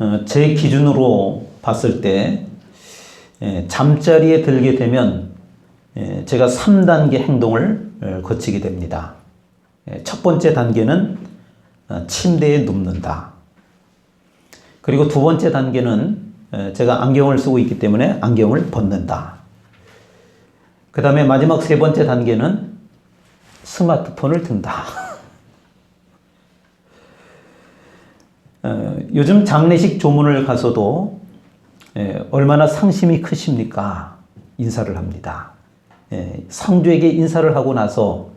어, 제 기준으로 봤을 때 예, 잠자리에 들게 되면 예, 제가 3단계 행동을 어, 거치게 됩니다. 예, 첫 번째 단계는 어, 침대에 눕는다. 그리고 두 번째 단계는 에, 제가 안경을 쓰고 있기 때문에 안경을 벗는다. 그 다음에 마지막 세 번째 단계는 스마트폰을 든다. 어, 요즘 장례식 조문을 가서도 에, 얼마나 상심이 크십니까? 인사를 합니다. 에, 상주에게 인사를 하고 나서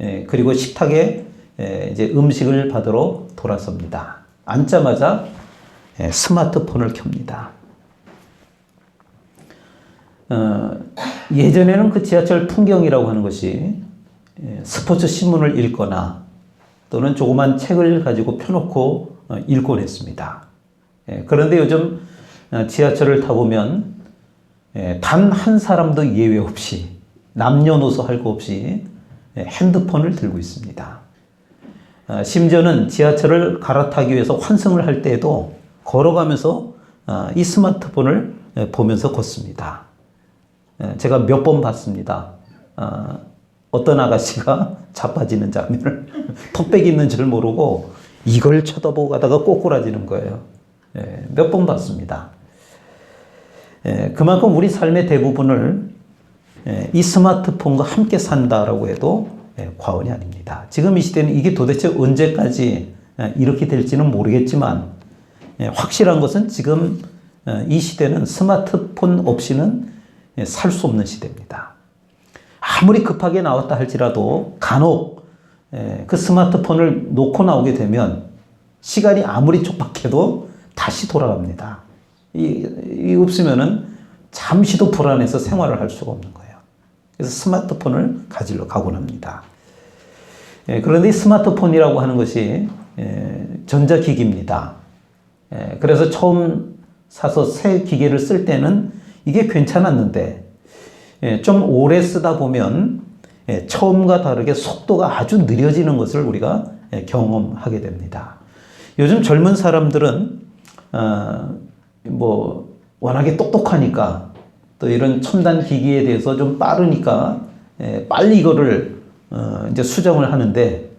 에, 그리고 식탁에 에, 이제 음식을 받으러 돌아섭니다. 앉자마자 에, 스마트폰을 켭니다. 어, 예전에는 그 지하철 풍경이라고 하는 것이 예, 스포츠 신문을 읽거나 또는 조그만 책을 가지고 펴놓고 어, 읽곤 했습니다. 예, 그런데 요즘 어, 지하철을 타보면 예, 단한 사람도 예외 없이 남녀노소 할 것 없이 예, 핸드폰을 들고 있습니다. 어, 심지어는 지하철을 갈아타기 위해서 환승을 할 때에도 걸어가면서 어, 이 스마트폰을 예, 보면서 걷습니다. 예, 제가 몇 번 봤습니다. 어, 어떤 아가씨가 자빠지는 장면을 턱백 있는 줄 모르고 이걸 쳐다보고 가다가 꼬꾸라지는 거예요. 예, 몇 번 봤습니다. 예, 그만큼 우리 삶의 대부분을 예, 이 스마트폰과 함께 산다라고 해도 예, 과언이 아닙니다. 지금 이 시대는 이게 도대체 언제까지 예, 이렇게 될지는 모르겠지만 예, 확실한 것은 지금 어, 이 시대는 스마트폰 없이는 예, 살수 없는 시대입니다. 아무리 급하게 나왔다 할지라도 간혹 예, 그 스마트폰을 놓고 나오게 되면 시간이 아무리 촉박해도 다시 돌아갑니다. 이, 이 없으면은 잠시도 불안해서 생활을 할 수가 없는 거예요. 그래서 스마트폰을 가지러 가곤 합니다. 예, 그런데 이 스마트폰이라고 하는 것이 예, 전자기기입니다. 예, 그래서 처음 사서 새 기계를 쓸 때는 이게 괜찮았는데 예, 좀 오래 쓰다 보면 예, 처음과 다르게 속도가 아주 느려지는 것을 우리가 예, 경험하게 됩니다. 요즘 젊은 사람들은 어, 뭐 워낙에 똑똑하니까 또 이런 첨단 기기에 대해서 좀 빠르니까 예, 빨리 이거를 어, 이제 수정을 하는데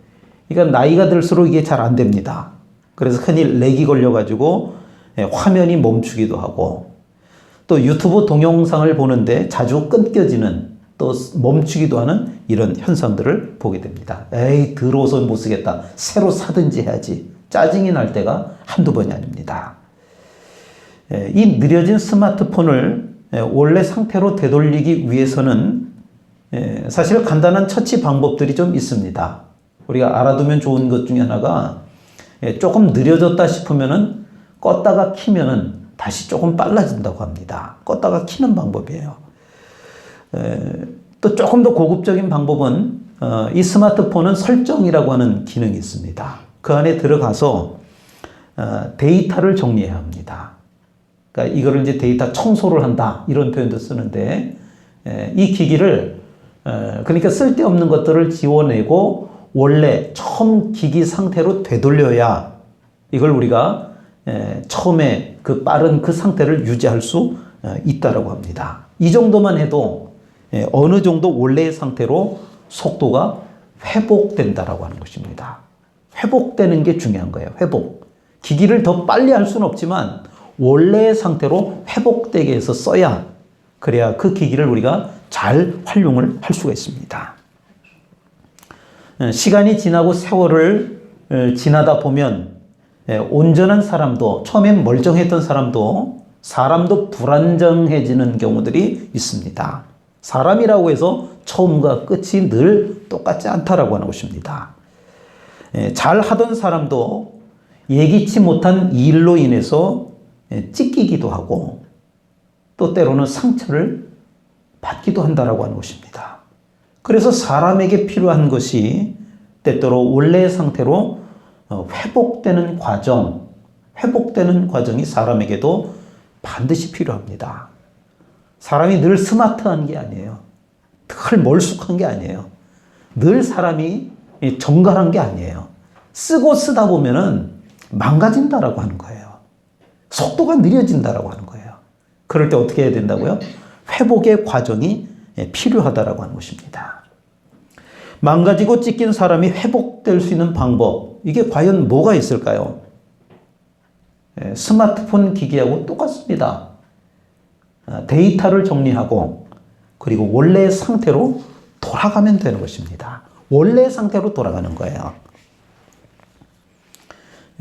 그러니까 나이가 들수록 이게 잘 안 됩니다. 그래서 흔히 렉이 걸려가지고 예, 화면이 멈추기도 하고 또 유튜브 동영상을 보는데 자주 끊겨지는 또 멈추기도 하는 이런 현상들을 보게 됩니다. 에이, 들어서 못 쓰겠다. 새로 사든지 해야지. 짜증이 날 때가 한두 번이 아닙니다. 예, 이 느려진 스마트폰을 예, 원래 상태로 되돌리기 위해서는 예, 사실 간단한 처치 방법들이 좀 있습니다. 우리가 알아두면 좋은 것 중에 하나가 예, 조금 느려졌다 싶으면은 껐다가 키면은 다시 조금 빨라진다고 합니다. 껐다가 키는 방법이에요. 에, 또 조금 더 고급적인 방법은 어, 이 스마트폰은 설정이라고 하는 기능이 있습니다. 그 안에 들어가서 어, 데이터를 정리해야 합니다. 그러니까 이거를 이제 데이터 청소를 한다 이런 표현도 쓰는데 에, 이 기기를 어, 그러니까 쓸데없는 것들을 지워내고 원래 처음 기기 상태로 되돌려야 이걸 우리가 에, 처음에 그 빠른 그 상태를 유지할 수 어, 있다라고 합니다. 이 정도만 해도 에, 어느 정도 원래의 상태로 속도가 회복된다라고 하는 것입니다. 회복되는 게 중요한 거예요. 회복. 기기를 더 빨리 할 수는 없지만 원래의 상태로 회복되게 해서 써야 그래야 그 기기를 우리가 잘 활용을 할 수가 있습니다. 에, 시간이 지나고 세월을 에, 지나다 보면 예, 온전한 사람도 처음엔 멀쩡했던 사람도 사람도 불안정해지는 경우들이 있습니다. 사람이라고 해서 처음과 끝이 늘 똑같지 않다라고 하는 것입니다. 예, 잘 하던 사람도 예기치 못한 일로 인해서 예, 찢기기도 하고 또 때로는 상처를 받기도 한다라고 하는 것입니다. 그래서 사람에게 필요한 것이 때때로 원래의 상태로 어, 회복되는 과정, 회복되는 과정이 사람에게도 반드시 필요합니다. 사람이 늘 스마트한 게 아니에요. 늘 멀쑥한 게 아니에요. 늘 사람이 정갈한 게 아니에요. 쓰고 쓰다 보면은 망가진다라고 하는 거예요. 속도가 느려진다라고 하는 거예요. 그럴 때 어떻게 해야 된다고요? 회복의 과정이 예, 필요하다라고 하는 것입니다. 망가지고 찢긴 사람이 회복될 수 있는 방법, 이게 과연 뭐가 있을까요? 예, 스마트폰 기기하고 똑같습니다. 아, 데이터를 정리하고 그리고 원래의 상태로 돌아가면 되는 것입니다. 원래 상태로 돌아가는 거예요.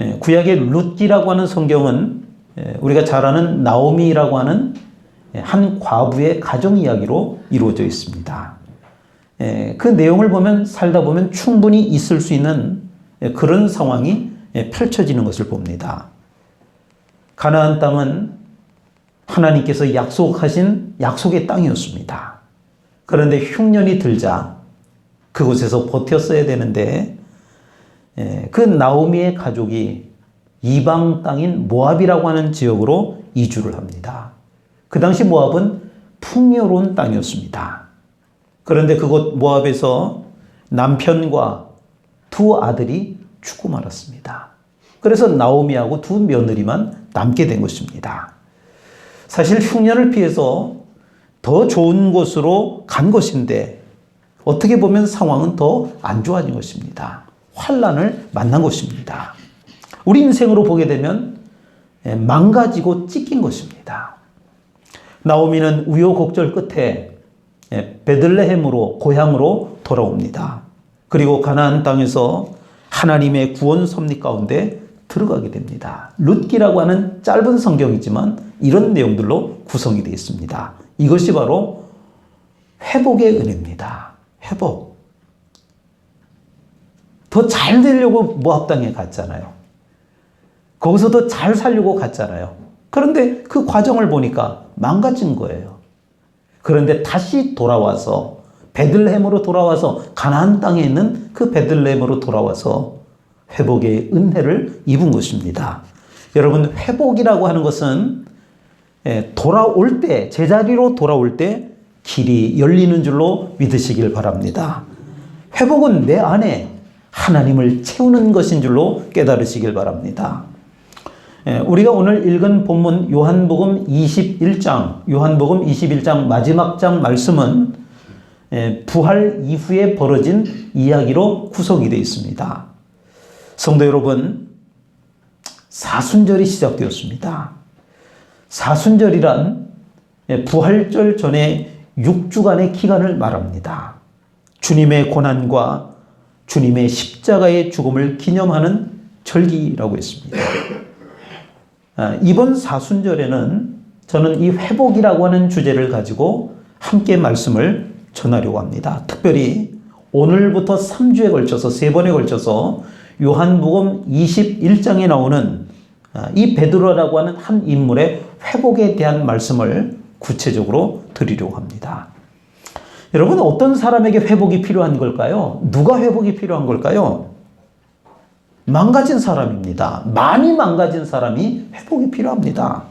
예, 구약의 룻기라고 하는 성경은 예, 우리가 잘 아는 나오미라고 하는 예, 한 과부의 가정 이야기로 이루어져 있습니다. 예, 그 내용을 보면 살다 보면 충분히 있을 수 있는 예, 그런 상황이 예, 펼쳐지는 것을 봅니다. 가나안 땅은 하나님께서 약속하신 약속의 땅이었습니다. 그런데 흉년이 들자 그곳에서 버텼어야 되는데 예, 그 나오미의 가족이 이방 땅인 모압이라고 하는 지역으로 이주를 합니다. 그 당시 모압은 풍요로운 땅이었습니다. 그런데 그곳 모압에서 남편과 두 아들이 죽고 말았습니다. 그래서 나오미하고 두 며느리만 남게 된 것입니다. 사실 흉년을 피해서 더 좋은 곳으로 간 것인데 어떻게 보면 상황은 더 안 좋아진 것입니다. 환란을 만난 것입니다. 우리 인생으로 보게 되면 예, 망가지고 찢긴 것입니다. 나오미는 우여곡절 끝에 예, 베들레헴으로 고향으로 돌아옵니다. 그리고 가나안 땅에서 하나님의 구원 섭리 가운데 들어가게 됩니다. 룻기라고 하는 짧은 성경이지만 이런 내용들로 구성이 되어 있습니다. 이것이 바로 회복의 은혜입니다. 회복. 더 잘 되려고 모압 땅에 갔잖아요. 거기서 더 잘 살려고 갔잖아요. 그런데 그 과정을 보니까 망가진 거예요. 그런데 다시 돌아와서 베들레헴으로 돌아와서 가나안 땅에 있는 그 베들레헴으로 돌아와서 회복의 은혜를 입은 것입니다. 여러분 회복이라고 하는 것은 예, 돌아올 때 제자리로 돌아올 때 길이 열리는 줄로 믿으시길 바랍니다. 회복은 내 안에 하나님을 채우는 것인 줄로 깨달으시길 바랍니다. 예, 우리가 오늘 읽은 본문 요한복음 21장, 요한복음 21장 마지막 장 말씀은 예, 부활 이후에 벌어진 이야기로 구성이 되어 있습니다. 성도 여러분, 사순절이 시작되었습니다. 사순절이란 예, 부활절 전에 6주간의 기간을 말합니다. 주님의 고난과 주님의 십자가의 죽음을 기념하는 절기라고 했습니다. 아, 이번 사순절에는 저는 이 회복이라고 하는 주제를 가지고 함께 말씀을 전하려고 합니다. 특별히 오늘부터 3주에 걸쳐서 세 번에 걸쳐서 요한복음 21장에 나오는 아, 이 베드로라고 하는 한 인물의 회복에 대한 말씀을 구체적으로 드리려고 합니다. 여러분 어떤 사람에게 회복이 필요한 걸까요? 누가 회복이 필요한 걸까요? 망가진 사람입니다. 많이 망가진 사람이 회복이 필요합니다.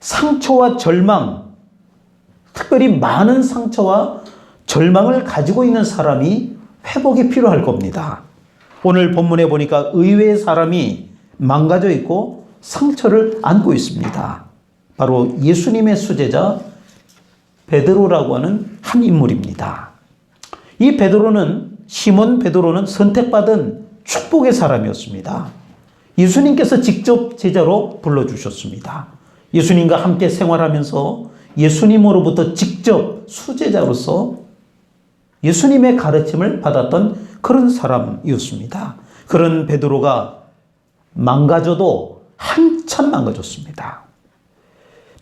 상처와 절망, 특별히 많은 상처와 절망을 가지고 있는 사람이 회복이 필요할 겁니다. 오늘 본문에 보니까 의외의 사람이 망가져 있고 상처를 안고 있습니다. 바로 예수님의 수제자 베드로라고 하는 한 인물입니다. 이 베드로는 시몬 베드로는 선택받은 축복의 사람이었습니다. 예수님께서 직접 제자로 불러 주셨습니다. 예수님과 함께 생활하면서 예수님으로부터 직접 수제자로서 예수님의 가르침을 받았던 그런 사람이었습니다. 그런 베드로가 망가져도 한참 망가졌습니다.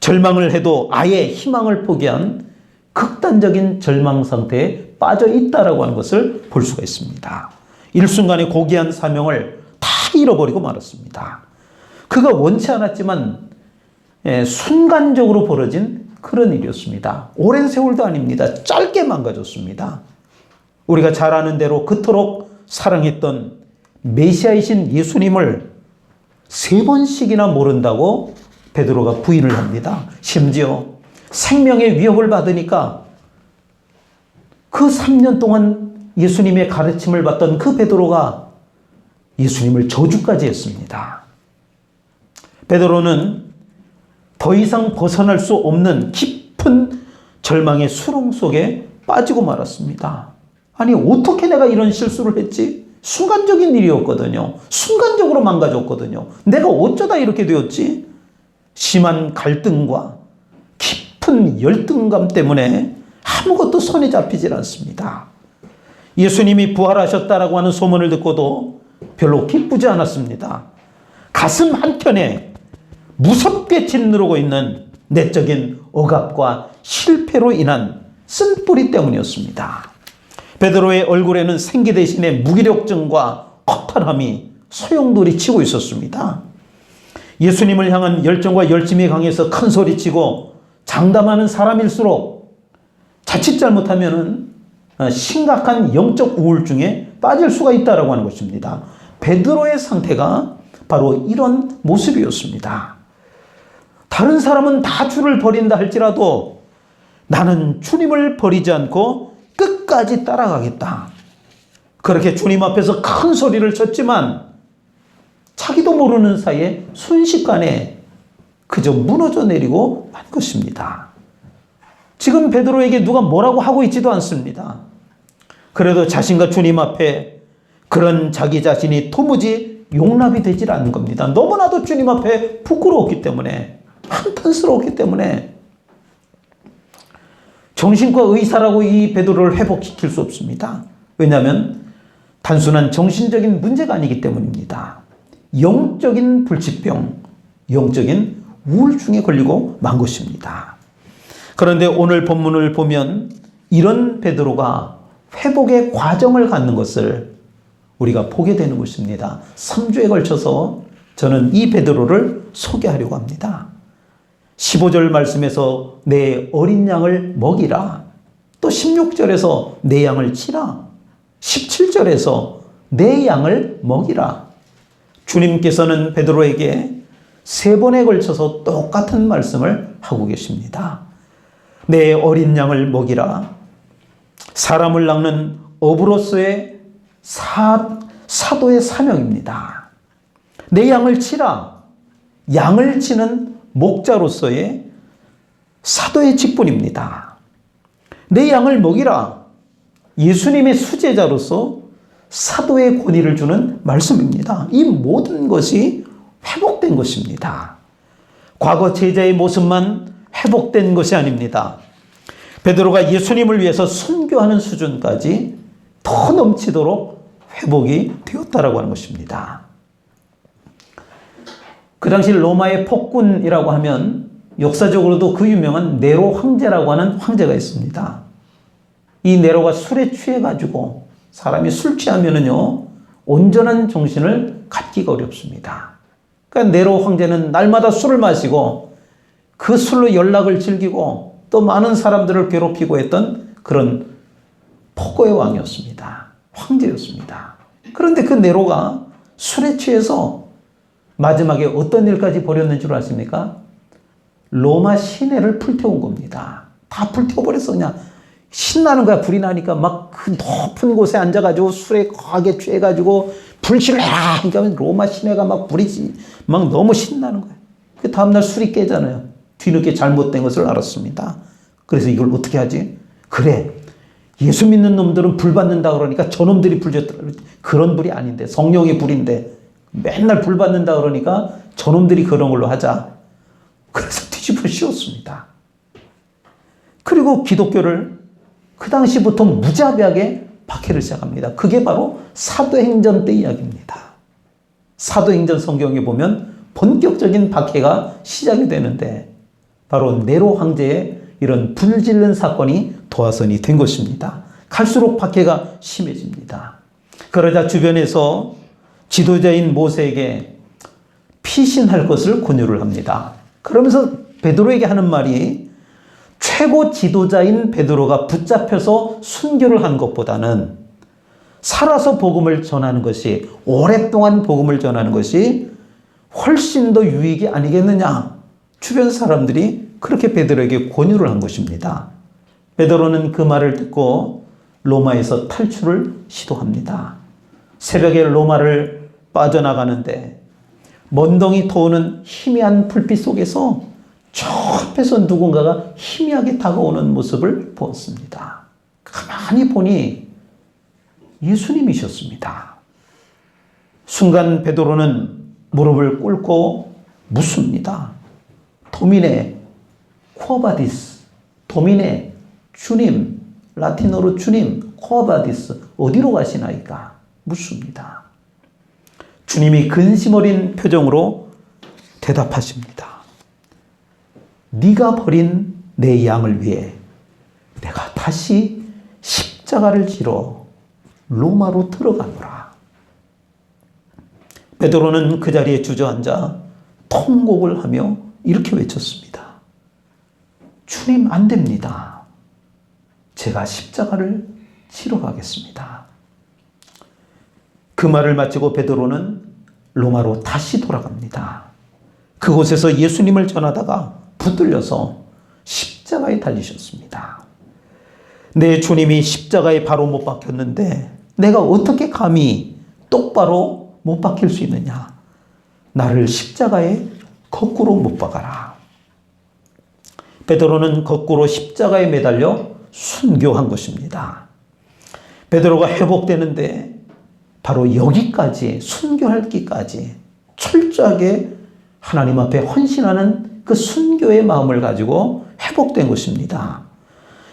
절망을 해도 아예 희망을 포기한 극단적인 절망 상태에 빠져 있다라고 하는 것을 볼 수가 있습니다. 일순간에 고귀한 사명을 다 잃어버리고 말았습니다. 그가 원치 않았지만 예, 순간적으로 벌어진 그런 일이었습니다. 오랜 세월도 아닙니다. 짧게 망가졌습니다. 우리가 잘 아는 대로 그토록 사랑했던 메시아이신 예수님을 세 번씩이나 모른다고 베드로가 부인을 합니다. 심지어 생명의 위협을 받으니까 그 3년 동안 예수님의 가르침을 받던 그 베드로가 예수님을 저주까지 했습니다. 베드로는 더 이상 벗어날 수 없는 깊은 절망의 수렁 속에 빠지고 말았습니다. 아니, 어떻게 내가 이런 실수를 했지? 순간적인 일이었거든요. 순간적으로 망가졌거든요. 내가 어쩌다 이렇게 되었지? 심한 갈등과 깊은 열등감 때문에 아무것도 손에 잡히질 않습니다. 예수님이 부활하셨다라고 하는 소문을 듣고도 별로 기쁘지 않았습니다. 가슴 한켠에 무섭게 짓누르고 있는 내적인 억압과 실패로 인한 쓴뿌리 때문이었습니다. 베드로의 얼굴에는 생기 대신에 무기력증과 허탈함이 소용돌이 치고 있었습니다. 예수님을 향한 열정과 열심이 강해서 큰 소리치고 장담하는 사람일수록 자칫 잘못하면은 심각한 영적 우울증에 빠질 수가 있다라고 하는 것입니다. 베드로의 상태가 바로 이런 모습이었습니다. 다른 사람은 다 주를 버린다 할지라도 나는 주님을 버리지 않고 끝까지 따라가겠다. 그렇게 주님 앞에서 큰 소리를 쳤지만 자기도 모르는 사이에 순식간에 그저 무너져 내리고 만 것입니다. 지금 베드로에게 누가 뭐라고 하고 있지도 않습니다. 그래도 자신과 주님 앞에 그런 자기 자신이 도무지 용납이 되질 않는 겁니다. 너무나도 주님 앞에 부끄러웠기 때문에 한탄스러웠기 때문에 정신과 의사라고 이 베드로를 회복시킬 수 없습니다. 왜냐하면 단순한 정신적인 문제가 아니기 때문입니다. 영적인 불치병, 영적인 우울증에 걸리고 만 것입니다. 그런데 오늘 본문을 보면 이런 베드로가 회복의 과정을 갖는 것을 우리가 보게 되는 것입니다. 3주에 걸쳐서 저는 이 베드로를 소개하려고 합니다. 15절 말씀에서 내 어린 양을 먹이라. 또 16절에서 내 양을 치라. 17절에서 내 양을 먹이라. 주님께서는 베드로에게 세 번에 걸쳐서 똑같은 말씀을 하고 계십니다. 내 어린 양을 먹이라. 사람을 낚는 어부로서의 사, 사도의 사명입니다. 내 양을 치라. 양을 치는 목자로서의 사도의 직분입니다. 내 양을 먹이라. 예수님의 수제자로서 사도의 권위를 주는 말씀입니다. 이 모든 것이 회복된 것입니다. 과거 제자의 모습만 회복된 것이 아닙니다. 베드로가 예수님을 위해서 순교하는 수준까지 더 넘치도록 회복이 되었다라고 하는 것입니다. 그 당시 로마의 폭군이라고 하면 역사적으로도 그 유명한 네로 황제라고 하는 황제가 있습니다. 이 네로가 술에 취해가지고 사람이 술 취하면은요 온전한 정신을 갖기가 어렵습니다. 그러니까 네로 황제는 날마다 술을 마시고 그 술로 연락을 즐기고 또 많은 사람들을 괴롭히고 했던 그런 폭거의 왕이었습니다. 황제였습니다. 그런데 그 네로가 술에 취해서 마지막에 어떤 일까지 벌였는 줄 아십니까? 로마 시내를 불태운 겁니다. 다 불태워버렸어, 그냥. 신나는 거야, 불이 나니까 막 그 높은 곳에 앉아가지고 술에 과하게 취해가지고 불씨를 해라! 그러니까 로마 시내가 막 불이지. 막 너무 신나는 거야. 그 다음날 술이 깨잖아요. 뒤늦게 잘못된 것을 알았습니다. 그래서 이걸 어떻게 하지? 그래. 예수 믿는 놈들은 불 받는다 그러니까 저놈들이 불 줬다. 그런 불이 아닌데. 성령의 불인데. 맨날 불 받는다 그러니까 저놈들이 그런 걸로 하자. 그래서 뒤집어 씌웠습니다. 그리고 기독교를 그 당시부터 무자비하게 박해를 시작합니다. 그게 바로 사도행전 때 이야기입니다. 사도행전 성경에 보면 본격적인 박해가 시작이 되는데 바로 네로 황제의 이런 불질른 사건이 도화선이 된 것입니다. 갈수록 박해가 심해집니다. 그러자 주변에서 지도자인 모세에게 피신할 것을 권유를 합니다. 그러면서 베드로에게 하는 말이 최고 지도자인 베드로가 붙잡혀서 순교를 한 것보다는 살아서 복음을 전하는 것이 오랫동안 복음을 전하는 것이 훨씬 더 유익이 아니겠느냐. 주변 사람들이 그렇게 베드로에게 권유를 한 것입니다. 베드로는 그 말을 듣고 로마에서 탈출을 시도합니다. 새벽에 로마를 빠져나가는데 먼덩이 터오는 희미한 불빛 속에서 저 앞에서 누군가가 희미하게 다가오는 모습을 보았습니다. 가만히 보니 예수님이셨습니다. 순간 베드로는 무릎을 꿇고 묻습니다. 도미네 코바디스 도미네 주님 라틴어로 주님 코바디스 어디로 가시나이까 묻습니다. 주님이 근심 어린 표정으로 대답하십니다. 네가 버린 내 양을 위해 내가 다시 십자가를 지러 로마로 들어가노라. 베드로는 그 자리에 주저앉아 통곡을 하며 이렇게 외쳤습니다. 주님 안 됩니다. 제가 십자가를 치러 가겠습니다. 그 말을 마치고 베드로는 로마로 다시 돌아갑니다. 그곳에서 예수님을 전하다가 붙들려서 십자가에 달리셨습니다. 내 주님이 십자가에 바로 못 박혔는데 내가 어떻게 감히 똑바로 못 박힐 수 있느냐? 나를 십자가에 거꾸로 못 박아라. 베드로는 거꾸로 십자가에 매달려 순교한 것입니다. 베드로가 회복되는데 바로 여기까지 순교할 기까지 철저하게 하나님 앞에 헌신하는 그 순교의 마음을 가지고 회복된 것입니다.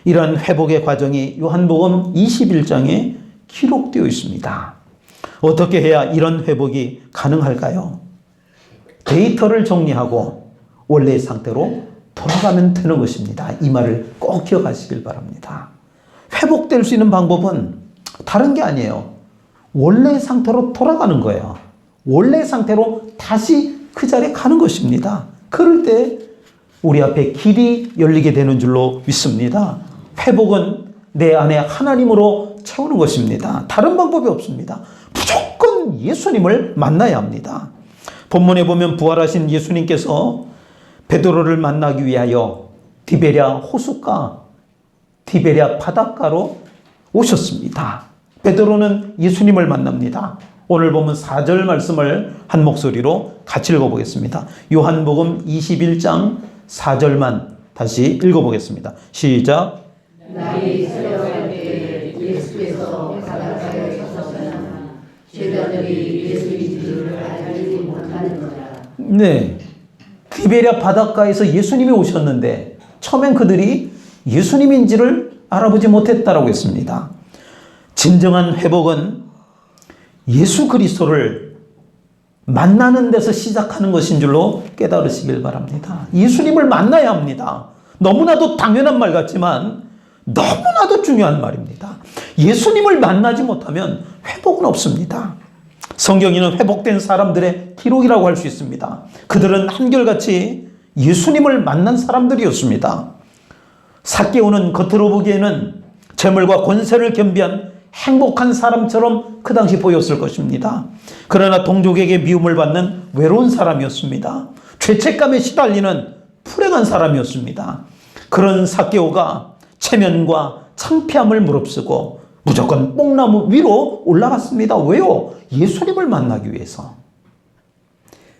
이러한 회복의 과정이 요한복음 21장에 기록되어 있습니다. 어떻게 해야 이런 회복이 가능할까요? 데이터를 정리하고 원래의 상태로 돌아가면 되는 것입니다. 이 말을 꼭 기억하시길 바랍니다. 회복될 수 있는 방법은 다른 게 아니에요. 원래 상태로 돌아가는 거예요. 원래 상태로 다시 그 자리에 가는 것입니다. 그럴 때 우리 앞에 길이 열리게 되는 줄로 믿습니다. 회복은 내 안에 하나님으로 채우는 것입니다. 다른 방법이 없습니다. 무조건 예수님을 만나야 합니다. 본문에 보면 부활하신 예수님께서 베드로를 만나기 위하여 디베랴 호숫가, 디베랴 바닷가로 오셨습니다. 베드로는 예수님을 만납니다. 오늘 보면 4절 말씀을 한 목소리로 같이 읽어보겠습니다. 요한복음 21장 4절만 다시 읽어보겠습니다. 시작. 네. 디베랴 바닷가에서 예수님이 오셨는데 처음엔 그들이 예수님인지를 알아보지 못했다라고 했습니다. 진정한 회복은 예수 그리스도를 만나는 데서 시작하는 것인 줄로 깨달으시길 바랍니다. 예수님을 만나야 합니다. 너무나도 당연한 말 같지만 너무나도 중요한 말입니다. 예수님을 만나지 못하면 회복은 없습니다. 성경에는 회복된 사람들의 기록이라고 할 수 있습니다. 그들은 한결같이 예수님을 만난 사람들이었습니다. 사개오는 겉으로 보기에는 재물과 권세를 겸비한 행복한 사람처럼 그 당시 보였을 것입니다. 그러나 동족에게 미움을 받는 외로운 사람이었습니다. 죄책감에 시달리는 불행한 사람이었습니다. 그런 사개오가 체면과 창피함을 무릅쓰고 무조건 뽕나무 위로 올라갔습니다. 왜요? 예수님을 만나기 위해서.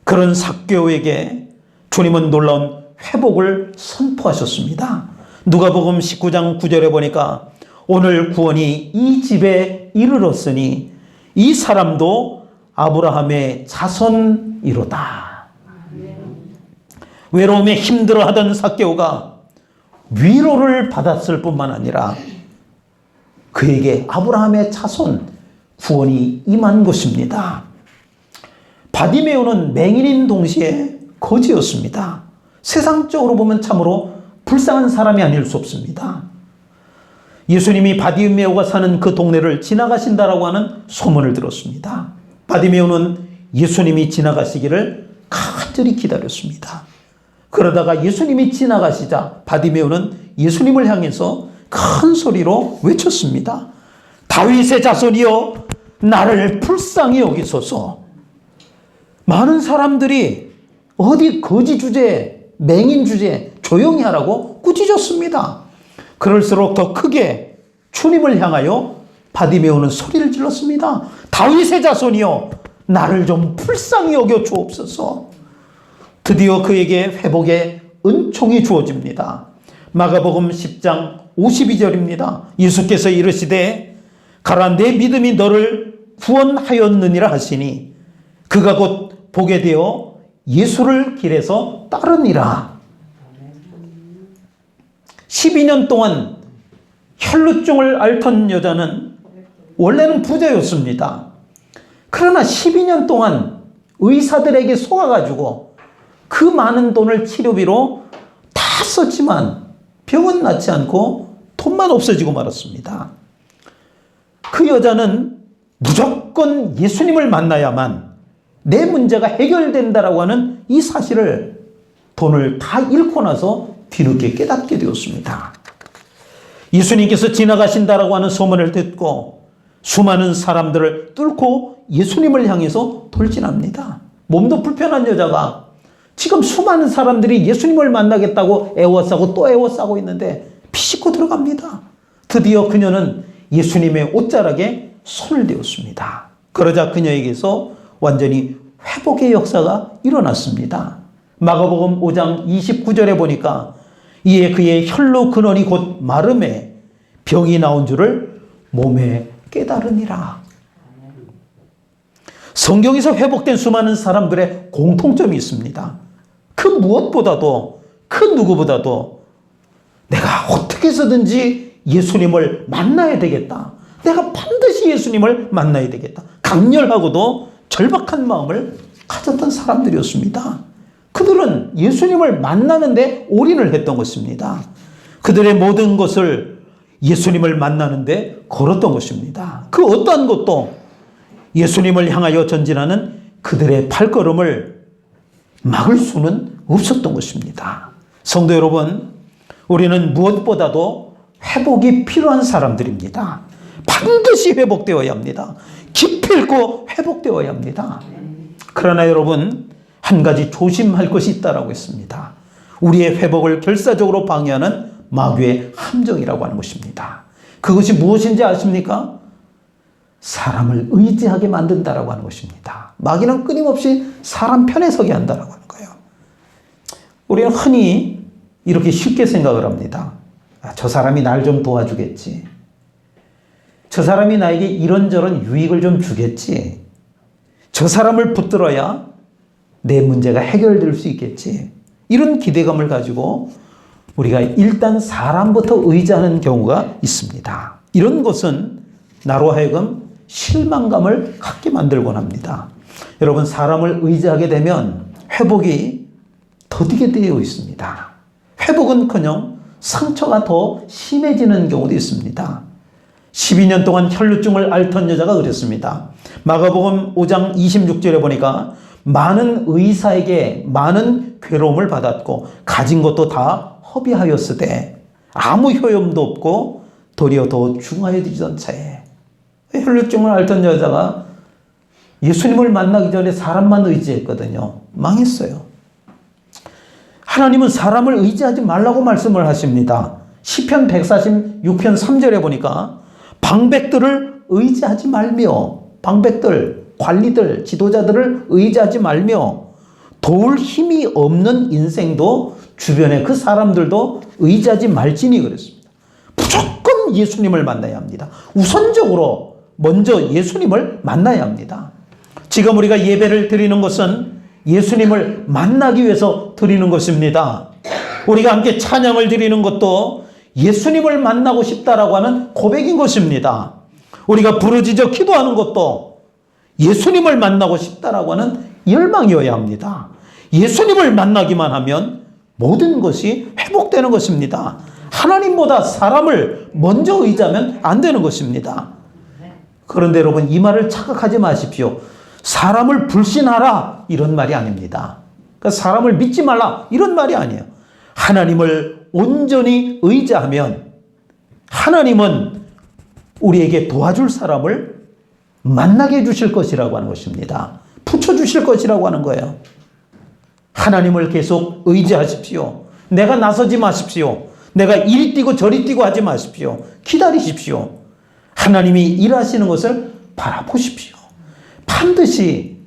그런 사개오에게 주님은 놀라운 회복을 선포하셨습니다. 누가복음 19장 9절에 보니까 오늘 구원이 이 집에 이르렀으니 이 사람도 아브라함의 자손이로다. 외로움에 힘들어하던 사개오가 위로를 받았을 뿐만 아니라 그에게 아브라함의 자손 구원이 임한 것입니다. 바디메오는 맹인인 동시에 거지였습니다. 세상적으로 보면 참으로 불쌍한 사람이 아닐 수 없습니다. 예수님이 바디메오가 사는 그 동네를 지나가신다라고 하는 소문을 들었습니다. 바디메오는 예수님이 지나가시기를 간절히 기다렸습니다. 그러다가 예수님이 지나가시자 바디메오는 예수님을 향해서 큰 소리로 외쳤습니다. 다윗의 자손이여 나를 불쌍히 여기소서. 많은 사람들이 어디 거지 주제, 맹인 주제 조용히 하라고 꾸짖었습니다. 그럴수록 더 크게 주님을 향하여 바디메오는 소리를 질렀습니다. 다윗의 자손이여 나를 좀 불쌍히 여겨 주옵소서. 드디어 그에게 회복의 은총이 주어집니다. 마가복음 10장 52절입니다. 예수께서 이르시되 가라 내 믿음이 너를 구원하였느니라 하시니 그가 곧 보게 되어 예수를 길에서 따르니라. 12년 동안 혈루증을 앓던 여자는 원래는 부자였습니다. 그러나 12년 동안 의사들에게 속아가지고 그 많은 돈을 치료비로 다 썼지만 병은 낫지 않고 돈만 없어지고 말았습니다. 그 여자는 무조건 예수님을 만나야만 내 문제가 해결된다라고 하는 이 사실을 돈을 다 잃고 나서 뒤늦게 깨닫게 되었습니다. 예수님께서 지나가신다라고 하는 소문을 듣고 수많은 사람들을 뚫고 예수님을 향해서 돌진합니다. 몸도 불편한 여자가 지금 수많은 사람들이 예수님을 만나겠다고 애워싸고 또 애워싸고 있는데 피식고 들어갑니다. 드디어 그녀는 예수님의 옷자락에 손을 대었습니다. 그러자 그녀에게서 완전히 회복의 역사가 일어났습니다. 마가복음 5장 29절에 보니까 이에 그의 혈로 근원이 곧 마름에 병이 나온 줄을 몸에 깨달으니라. 성경에서 회복된 수많은 사람들의 공통점이 있습니다. 그 무엇보다도 그 누구보다도 내가 어떻게 해서든지 예수님을 만나야 되겠다. 내가 반드시 예수님을 만나야 되겠다. 강렬하고도 절박한 마음을 가졌던 사람들이었습니다. 그들은 예수님을 만나는데 올인을 했던 것입니다. 그들의 모든 것을 예수님을 만나는데 걸었던 것입니다. 그 어떠한 것도 예수님을 향하여 전진하는 그들의 발걸음을 막을 수는 없었던 것입니다. 성도 여러분, 우리는 무엇보다도 회복이 필요한 사람들입니다. 반드시 회복되어야 합니다. 기필코 회복되어야 합니다. 그러나 여러분, 한 가지 조심할 것이 있다라고 했습니다. 우리의 회복을 결사적으로 방해하는 마귀의 함정이라고 하는 것입니다. 그것이 무엇인지 아십니까? 사람을 의지하게 만든다라고 하는 것입니다. 마귀는 끊임없이 사람 편에 서게 한다라고 하는 거예요. 우리는 흔히 이렇게 쉽게 생각을 합니다. 아, 저 사람이 날 좀 도와주겠지. 저 사람이 나에게 이런저런 유익을 좀 주겠지. 저 사람을 붙들어야 내 문제가 해결될 수 있겠지. 이런 기대감을 가지고 우리가 일단 사람부터 의지하는 경우가 있습니다. 이런 것은 나로 하여금 실망감을 갖게 만들곤 합니다. 여러분, 사람을 의지하게 되면 회복이 더디게 되어 있습니다. 회복은 커녕 상처가 더 심해지는 경우도 있습니다. 12년 동안 혈루증을 앓던 여자가 그랬습니다. 마가복음 5장 26절에 보니까 많은 의사에게 많은 괴로움을 받았고 가진 것도 다 허비하였으되 아무 효용도 없고 도리어 더 중하여지던 차에 혈루증을 앓던 여자가 예수님을 만나기 전에 사람만 의지했거든요. 망했어요. 하나님은 사람을 의지하지 말라고 말씀을 하십니다. 시편 146편 3절에 보니까 방백들을 의지하지 말며 방백들, 관리들, 지도자들을 의지하지 말며 도울 힘이 없는 인생도 주변에 그 사람들도 의지하지 말지니 그랬습니다. 무조건 예수님을 만나야 합니다. 우선적으로 먼저 예수님을 만나야 합니다. 지금 우리가 예배를 드리는 것은 예수님을 만나기 위해서 드리는 것입니다. 우리가 함께 찬양을 드리는 것도 예수님을 만나고 싶다라고 하는 고백인 것입니다. 우리가 부르짖어 기도하는 것도 예수님을 만나고 싶다라고 하는 열망이어야 합니다. 예수님을 만나기만 하면 모든 것이 회복되는 것입니다. 하나님보다 사람을 먼저 의지하면 안 되는 것입니다. 그런데 여러분 이 말을 착각하지 마십시오. 사람을 불신하라 이런 말이 아닙니다. 그러니까 사람을 믿지 말라 이런 말이 아니에요. 하나님을 온전히 의지하면 하나님은 우리에게 도와줄 사람을 만나게 해주실 것이라고 하는 것입니다. 붙여주실 것이라고 하는 거예요. 하나님을 계속 의지하십시오. 내가 나서지 마십시오. 내가 이리 뛰고 저리 뛰고 하지 마십시오. 기다리십시오. 하나님이 일하시는 것을 바라보십시오. 반드시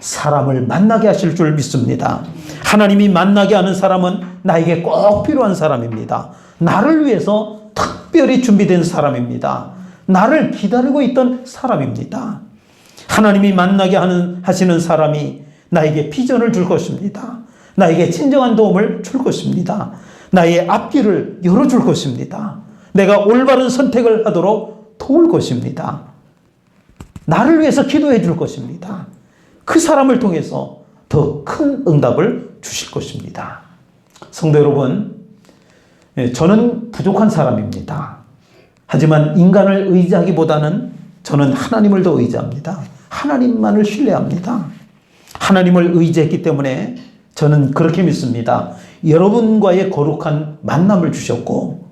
사람을 만나게 하실 줄 믿습니다. 하나님이 만나게 하는 사람은 나에게 꼭 필요한 사람입니다. 나를 위해서 특별히 준비된 사람입니다. 나를 기다리고 있던 사람입니다. 하나님이 만나게 하는, 하시는 사람이 나에게 비전을 줄 것입니다. 나에게 진정한 도움을 줄 것입니다. 나의 앞길을 열어줄 것입니다. 내가 올바른 선택을 하도록 도울 것입니다. 나를 위해서 기도해 줄 것입니다. 그 사람을 통해서 더 큰 응답을 주실 것입니다. 성도 여러분, 예, 저는 부족한 사람입니다. 하지만 인간을 의지하기보다는 저는 하나님을 더 의지합니다. 하나님만을 신뢰합니다. 하나님을 의지했기 때문에 저는 그렇게 믿습니다. 여러분과의 거룩한 만남을 주셨고,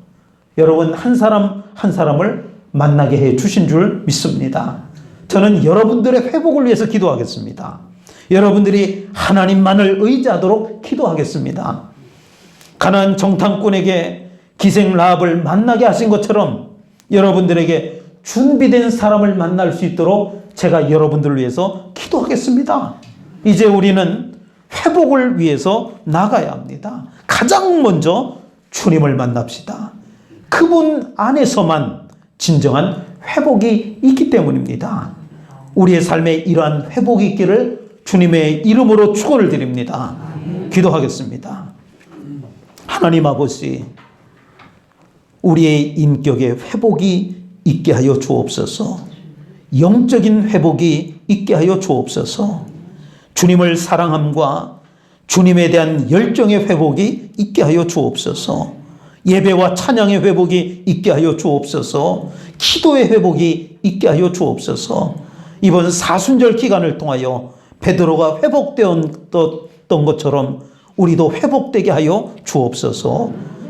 여러분 한 사람 한 사람을 만나게 해 주신 줄 믿습니다. 저는 여러분들의 회복을 위해서 기도하겠습니다. 여러분들이 하나님만을 의지하도록 기도하겠습니다. 가난 정탐꾼에게 기생 라합을 만나게 하신 것처럼 여러분들에게 준비된 사람을 만날 수 있도록 제가 여러분들을 위해서 기도하겠습니다. 이제 우리는 회복을 위해서 나가야 합니다. 가장 먼저 주님을 만납시다. 그분 안에서만 진정한 회복이 있기 때문입니다. 우리의 삶에 이러한 회복이 있기를 주님의 이름으로 축원을 드립니다. 기도하겠습니다. 하나님 아버지, 우리의 인격에 회복이 있게 하여 주옵소서. 영적인 회복이 있게 하여 주옵소서. 주님을 사랑함과 주님에 대한 열정의 회복이 있게 하여 주옵소서. 예배와 찬양의 회복이 있게 하여 주옵소서. 기도의 회복이 있게 하여 주옵소서. 이번 사순절 기간을 통하여 베드로가 회복되었던 것처럼 우리도 회복되게 하여 주옵소서.